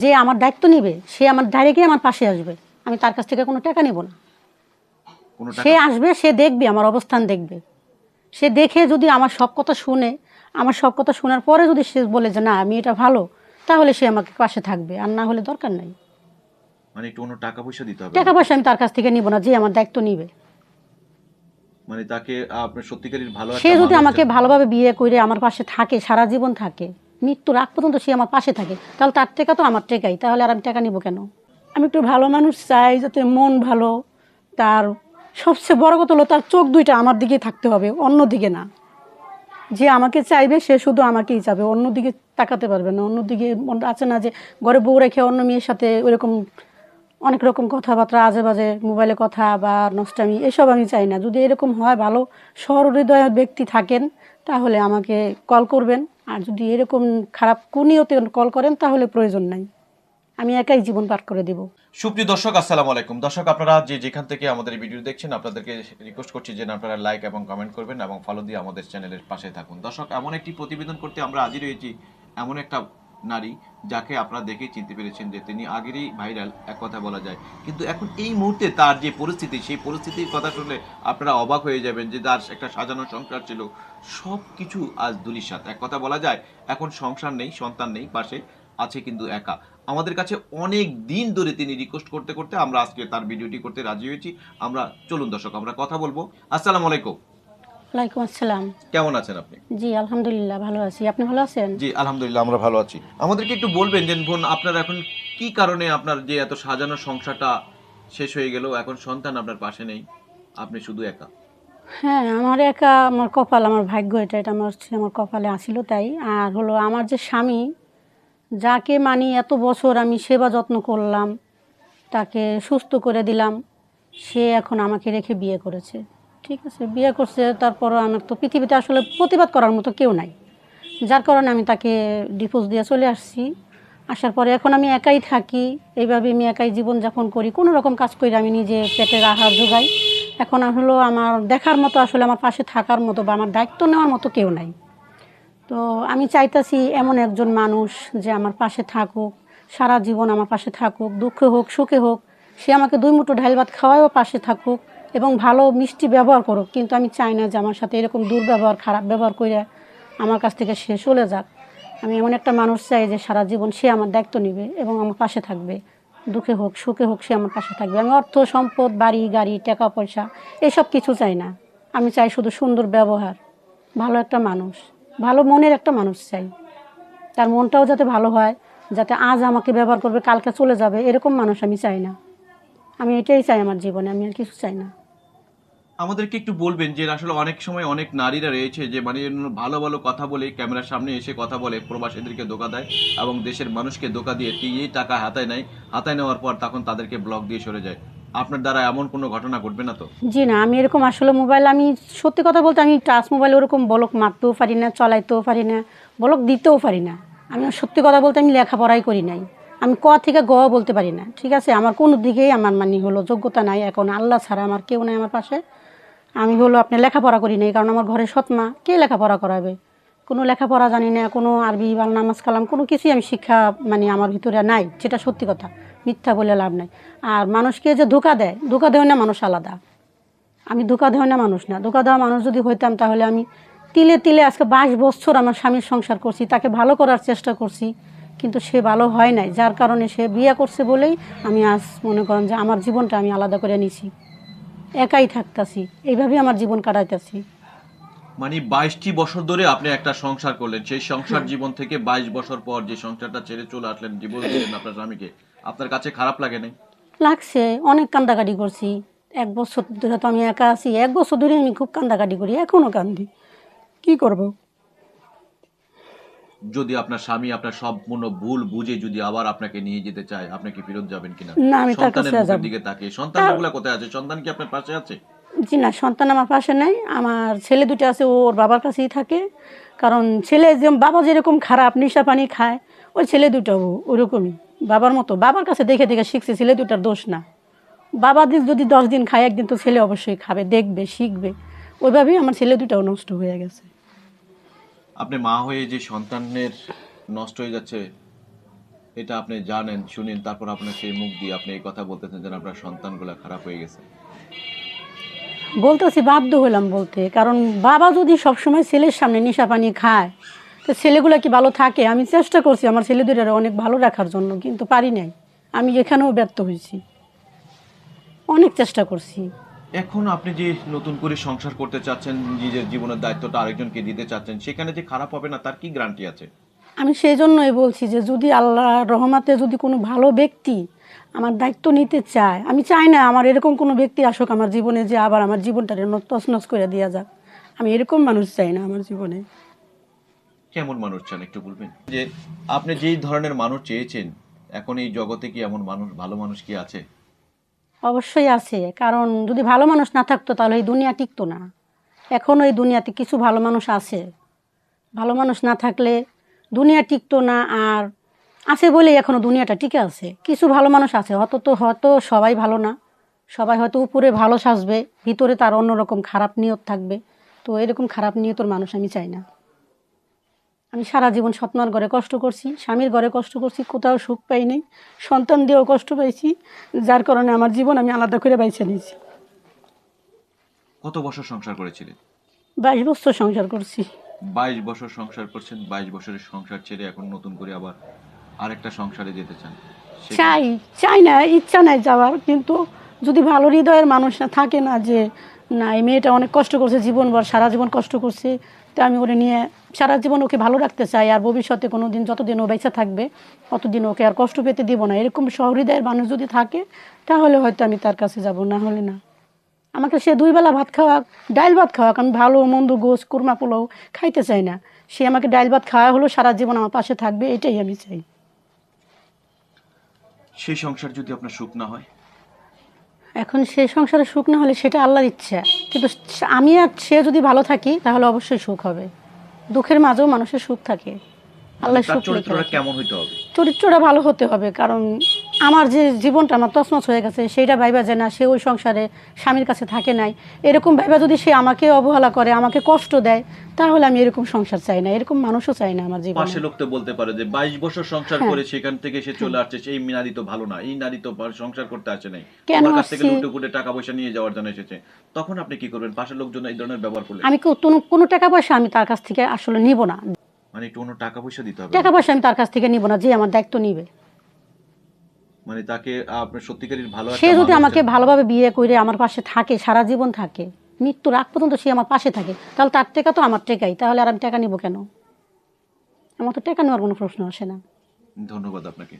যে আমার দায়িত্ব নিবে সে আমার ডাইরেক্টলি আমার পাশে আসবে। আমি তার কাছ থেকে কোনো টাকা নেব না। সে আসবে সে দেখবে আমার অবস্থান দেখবে। সে দেখে যদি আমার সব কথা শুনে আমার সব কথা শোনার পরে যদি সে বলে যে না আমি এটা ভালো তাহলে সে আমাকে পাশে থাকবে। আর না হলে দরকার নাই। মানে একটু কোনো টাকা পয়সা দিতে হবে। টাকা পয়সা আমি তার কাছ থেকে নিব না যে আমার দায়িত্ব নিবে। মানে তাকে আপনার সত্যিকারের ভালো সে যদি আমাকে ভালোভাবে বিয়ে করে আমার পাশে থাকে সারা জীবন থাকে মৃত্যুর আগ পর্যন্ত সে আমার পাশে থাকে। তাহলে তার টাকা তো আমার টেকাই, তাহলে আর আমি টাকা নিব কেন? আমি একটু ভালো মানুষ চাই, যাতে মন ভালো, তার সবচেয়ে বড় কথা হলো তার চোখ দুইটা আমার দিকে থাকতে হবে অন্য দিকে না। যে আমাকে চাইবে, সে শুধু আমাকেই চাবে, অন্যদিকে তাকাতে পারবে না। অন্যদিকে মন- আছে না যে ঘরে বউ রেখে অন্য মেয়ের সাথে ওইরকম অনেক রকম কথাবার্তা আজে বাজে মোবাইলে কথা বা নষ্টামি, এসব আমি চাই না। যদি এরকম হয়, ভালো সহৃদয়ের ব্যক্তি থাকেন, তাহলে আমাকে কল করবেন। আর যদি এরকম খারাপ কুনিয়তে কল করেন, তাহলে প্রয়োজন নাই। আমি একাই জীবন পার করে দেব। সুপ্রিয় দর্শক, আসসালামু আলাইকুম। দর্শক, আপনারা যে যেখান থেকে আমাদের এই ভিডিও দেখছেন, আপনাদেরকে রিকোয়েস্ট করছি যে আপনারা লাইক এবং কমেন্ট করবেন এবং ফলো দিয়ে আমাদের চ্যানেলের পাশে থাকুন। দর্শক, এমন একটি প্রতিবেদন করতে আমরা হাজির হয়েছি। এমন একটা নারী যাকে আপনারা দেখে চিনতে পেরেছেন যে তিনি আগেরই ভাইরাল এক কথা বলা যায়। কিন্তু এখন এই মুহূর্তে তার যে পরিস্থিতি, সেই পরিস্থিতির কথা শুনলে আপনারা অবাক হয়ে যাবেন যে তার একটা সাজানো সংসার ছিল। সব কিছু আজ দুলিশাত। এক কথা বলা যায়, এখন সংসার নেই, সন্তান নেই, পাশে আছে কিন্তু একা। আমাদের কাছে অনেক দিন ধরে তিনি রিকোয়েস্ট করতে করতে আমরা আজকে তার ভিডিওটি করতে রাজি হয়েছি। আমরা, চলুন দর্শক, আমরা কথা বলব। আসসালামু আলাইকুম। ওয়ালাইকুম আসসালাম। কেমন আছেন আপনি? জি আলহামদুলিল্লাহ ভালো আছি। আপনি ভালো আছেন? জি আলহামদুলিল্লাহ আমরা ভালো আছি। আমাদেরকে একটু বলবেন যে বোন আপনার এখন কি কারণে আপনার যে এত সাজানো সংসারটা শেষ হয়ে গেল এখন সন্তান আপনার পাশে নেই আপনি শুধু একা? হ্যাঁ আমার একা আমার কপাল আমার ভাগ্য এটা এটা আমার আমার কপালে আসিল তাই। আর হলো আমার যে স্বামী যাকে মানি এত বছর আমি সেবা যত্ন করলাম তাকে সুস্থ করে দিলাম সে এখন আমাকে রেখে বিয়ে করেছে। ঠিক আছে, বিয়ে করছে, তারপরও আমার তো পৃথিবীতে আসলে প্রতিবাদ করার মতো কেউ নাই। যার কারণে আমি তাকে ডিভোর্স দিয়ে চলে আসছি। আসার পরে এখন আমি একাই থাকি, এইভাবে আমি একাই জীবনযাপন করি। কোনো রকম কাজ করি আমি নিজে পেটের আহার যোগাই। এখন হলো আমার দেখার মতো, আসলে আমার পাশে থাকার মতো বা আমার দায়িত্ব নেওয়ার মতো কেউ নাই। তো আমি চাইতাছি এমন একজন মানুষ যে আমার পাশে থাকুক, সারা জীবন আমার পাশে থাকুক, দুঃখে হোক, সুখে হোক, সে আমাকে দুই মুঠো ঢাল ভাত খাওয়ায়ও পাশে থাকুক। এবং ভালো মিষ্টি ব্যবহার করুক। কিন্তু আমি চাই না যে আমার সাথে এরকম দুর্ব্যবহার, খারাপ ব্যবহার করে আমার কাছ থেকে সে চলে যাক। আমি এমন একটা মানুষ চাই যে সারা জীবন সে আমার দায়িত্ব নেবে এবং আমার পাশে থাকবে। দুঃখে হোক, সুখে হোক সে আমার পাশে থাকবে। আমি অর্থ, সম্পদ, বাড়ি, গাড়ি, টাকা, পয়সা, এসব কিছু চাই না। আমি চাই শুধু সুন্দর ব্যবহার, ভালো একটা মানুষ, ভালো মনের একটা মানুষ চাই। তার মনটাও যাতে ভালো হয়, যাতে আজ আমাকে ব্যবহার করবে, কালকে চলে যাবে, এরকম মানুষ আমি চাই না। আমি এটাই চাই আমার জীবনে, আমি আর কিছু চাই না। আমাদেরকে একটু বলবেন যে আসলে অনেক সময় অনেক নারীরা রয়েছে যে মানে ভালো ভালো কথা বলে ক্যামেরার সামনে এসে কথা বলে প্রবাসীদেরকে ধোকা দেয় এবং দেশের মানুষকে ধোকা দিয়ে এই টাকা হাতায় নেয়। হাতায় নেওয়ার পর তখন তাদেরকে ব্লক দিয়ে সরে যায়। আপনার দ্বারা এমন কোনো ঘটনা ঘটবে না তো? জি না, আমি এরকম আসলে মোবাইল আমি সত্যি কথা বলতে আমি টাচ মোবাইল ওরকম বলক মারতেও পারি না, চলাইতেও পারি না বলক দিতেও পারি না। আমি সত্যি কথা বলতে আমি লেখাপড়াই করি নাই। আমি ক থেকে গ বলতে পারি না, ঠিক আছে? আমার কোনো দিকেই আমার মানে হলো যোগ্যতা নাই। এখন আল্লাহ ছাড়া আমার কেউ নাই আমার পাশে। আমি হলো আপনি লেখাপড়া করি নাই, কারণ আমার ঘরে সৎমা, কে লেখাপড়া করাবে? কোনো লেখাপড়া জানি না, কোনো আরবি বা নামাজ কালাম, কোনো কিছুই আমি শিক্ষা মানে আমার ভিতরে নাই, যেটা সত্যি কথা, মিথ্যা বলে লাভ নাই। আর মানুষকে যে ধোকা দেয় ধোকা দেয় না মানুষ আলাদা। আমি ধোকা দেওয়া না মানুষ না, ধোকা দেওয়া মানুষ যদি হইতাম তাহলে আমি তিলে তিলে আজকে বাইশ বছর আমার স্বামীর সংসার করছি, তাকে ভালো করার চেষ্টা করছি, কিন্তু সে ভালো হয় নাই, যার কারণে সে বিয়ে করছে বলেই আমি আজ মনে করেন যে আমার জীবনটা আমি আলাদা করে নিছি। একাই থাকতাছি। এইভাবে আমার জীবন কাটাইতাছি। মানে বাইশটি বছর ধরে আপনি একটা সংসার করলেন। সেই সংসার জীবন থেকে বাইশ বছর পর যে সংসারটা ছেড়ে চলে আসলেন জীবন দিলেন আপনার স্বামীকে আপনার কাছে খারাপ লাগে নাই? লাগছে অনেক কান্দাকাটি করছি। এক বছর ধরে তো আমি একা আছি এক বছর ধরে আমি খুব কান্দাকাটি করি এখনও কান্দি। কি করব? যদি আপনার স্বামী আপনার সম্পূর্ণ ভুল বুঝে যদি আবার আপনাকে নিয়ে যেতে চায় আপনি কি ফেরত যাবেন কিনা? না, আমি তার কাছে মুখের দিকে তাকিয়ে সন্তানগুলো কোথায় আছে? সন্তান কি আপনার পাশে আছে? জি না সন্তান আমার পাশে নাই। আমার ছেলে দুটো আছে ওর বাবার কাছেই থাকে। কারণ ছেলে যে বাবা যেরকম খারাপ নেশা পানি খায় ওই ছেলে দুটো ওরকমই। বাবার মতো। বাবার কাছে দেখে দেখে শিখছে ছেলে দুটার দোষ না। বাবা দিন যদি দশ দিন খায় একদিন তো ছেলে অবশ্যই খাবে দেখবে শিখবে। ওইভাবেই আমার ছেলে দুটাও নষ্ট হয়ে গেছে। আপনি মা হয়ে যে সন্তানের নষ্ট হয়ে যাচ্ছে, এটা আপনি জানেন, শুনেন, তারপর আপনার সেই মুখ দিয়ে আপনি এই কথা বলতেছেন যে আপনার সন্তানগুলো খারাপ হয়ে গেছে। বলতেছি, বাধ্য হলাম বলতে, কারণ বাবা যদি সবসময় ছেলের সামনে নেশা পানি খায়, তো ছেলেগুলো কি ভালো থাকে? আমি চেষ্টা করছি আমার ছেলে দুটারে অনেক ভালো রাখার জন্য, কিন্তু পারি নাই। আমি এখানেও ব্যর্থ হয়েছি। অনেক চেষ্টা করছি। এখন আপনি যে নতুন করে সংসার করতে চাচ্ছেন নিজের জীবনের দায়িত্বটা আরেকজনকে দিতে চাচ্ছেন সেখানে যে খারাপ হবে না তার কি গ্যারান্টি আছে? আমি সেই জন্যই বলছি যে যদি আল্লাহ রহমাতে যদি কোনো ভালো ব্যক্তি আমার দায়িত্ব নিতে চায় আমি চাই না আমার এরকম কোনো ব্যক্তি আসুক আমার জীবনে যে আবার আমার জীবনটা তছনছ করে দেওয়া যাক। আমি এরকম মানুষ চাই না আমার জীবনে। কেমন মানুষ চান একটু বলবেন? যে আপনি যেই ধরনের মানুষ চেয়েছেন এখন এই জগতে কি এমন মানুষ ভালো মানুষ কি আছে? অবশ্যই আছে। কারণ যদি ভালো মানুষ না থাকতো, তাহলে এই দুনিয়া টিকতো না। এখনও এই দুনিয়াতে কিছু ভালো মানুষ আছে। ভালো মানুষ না থাকলে দুনিয়া টিকতো না, আর আছে বলেই এখনও দুনিয়াটা টিকে আছে। কিছু ভালো মানুষ আছে, হয়তো তো, হয়তো সবাই ভালো না। সবাই হয়তো উপরে ভালো সাজবে, ভিতরে তার অন্যরকম খারাপ নিয়ত থাকবে। তো এরকম খারাপ নিয়তর মানুষ আমি চাই না। আমি সারা জীবন সৎমার ঘরে কষ্ট করছি স্বামীর ঘরে কষ্ট করছি কোথাও সুখ পাই নাই সন্তান দিয়েও কষ্ট পাইছি যার কারণে আমার জীবন আমি আলাদা করে বাইছে নিয়েছি। কত বছর সংসার করেছিলেন? বাইশ বছর সংসার করছি। বাইশ বছর সংসার করছেন বাইশ বছরের সংসার ছেড়ে এখন নতুন করে আবার আরেকটা সংসারে যেতে চান। চাই চাই না ইচ্ছা নাই যাওয়ার কিন্তু যদি ভালো হৃদয়ের মানুষ না থাকে না যে না এই মেয়েটা অনেক কষ্ট করছে জীবনভর সারা জীবন কষ্ট করছে তো আমি ওরে নিয়ে সারা জীবন ওকে ভালো রাখতে চাই, আর ভবিষ্যতে কোনো দিন যতদিন ও বেঁচে থাকবে, ততদিন ওকে আর কষ্ট পেতে দিব না। এরকম সহৃদয়ের মানুষ যদি থাকে, তাহলে হয়তো আমি তার কাছে যাব, না হলে না। আমাকে সে দুই বেলা ভাত খাওয়াক, ডাইল ভাত খাওয়াক, আমি ভালো, মন্দ গোস কুরমা, পোলাও খাইতে চাই না। সে আমাকে ডাইল ভাত খাওয়া হলো, সারা জীবন আমার পাশে থাকবে, এটাই আমি চাই। সেই সংসার যদি আপনার সুখ না হয় এখন সে সংসারে সুখ না হলে সেটা আল্লাহর ইচ্ছা। কিন্তু আমি আর সে যদি ভালো থাকি তাহলে অবশ্যই সুখ হবে। দুঃখের মাঝেও মানুষের সুখ থাকে। আল্লাহ সুখ চরিত্রটা কেমন হইতে হবে? চরিত্রটা ভালো হতে হবে কারণ আমার যে জীবনটা আমার তছনছ হয়ে গেছে সেইটা ভাইবা যে না সে ওই সংসারে স্বামীর কাছে থাকে নাই। এরকম ভাইবা যদি সে আমাকে অবহেলা করে আমাকে কষ্ট দেয় তাহলে আমি এরকম সংসার চাই না এরকম মানুষও চাই না আমার জীবনে। পাশে লোক তো বলতে পারে যে বাইশ বছর সংসার হ্যাঁ। করে সেখান থেকে সে চলে আসছে সেই নারী তো ভালো না এই নারী তো সংসার করতে আসে নাই। কেন কাছ থেকে? টাকা পয়সা নিয়ে যাওয়ার জন্য এসেছে। তখন আপনি কি করবেন? পাশের লোকজন এই ধরনের ব্যবহার করলে? আমি কোনো কোনো টাকা পয়সা আমি তার কাছ থেকে আসলে নিব না। মানে একটু অন্য টাকা পয়সা দিতে হবে। টাকা পয়সা আমি তার কাছ থেকে নিব না যে আমার দায়িত্ব নিবে। মানে তাকে আপনার সত্যিকারের ভালো সে যদি আমাকে ভালোভাবে বিয়ে করে আমার পাশে থাকে সারা জীবন থাকে মৃত্যুর আগ পর্যন্ত সে আমার পাশে থাকে তাহলে তার টাকা তো আমার টেকাই তাহলে আর আমি টাকা নিব কেন? আমার তো টাকা নেওয়ার কোনো প্রশ্ন আসে না। ধন্যবাদ আপনাকে।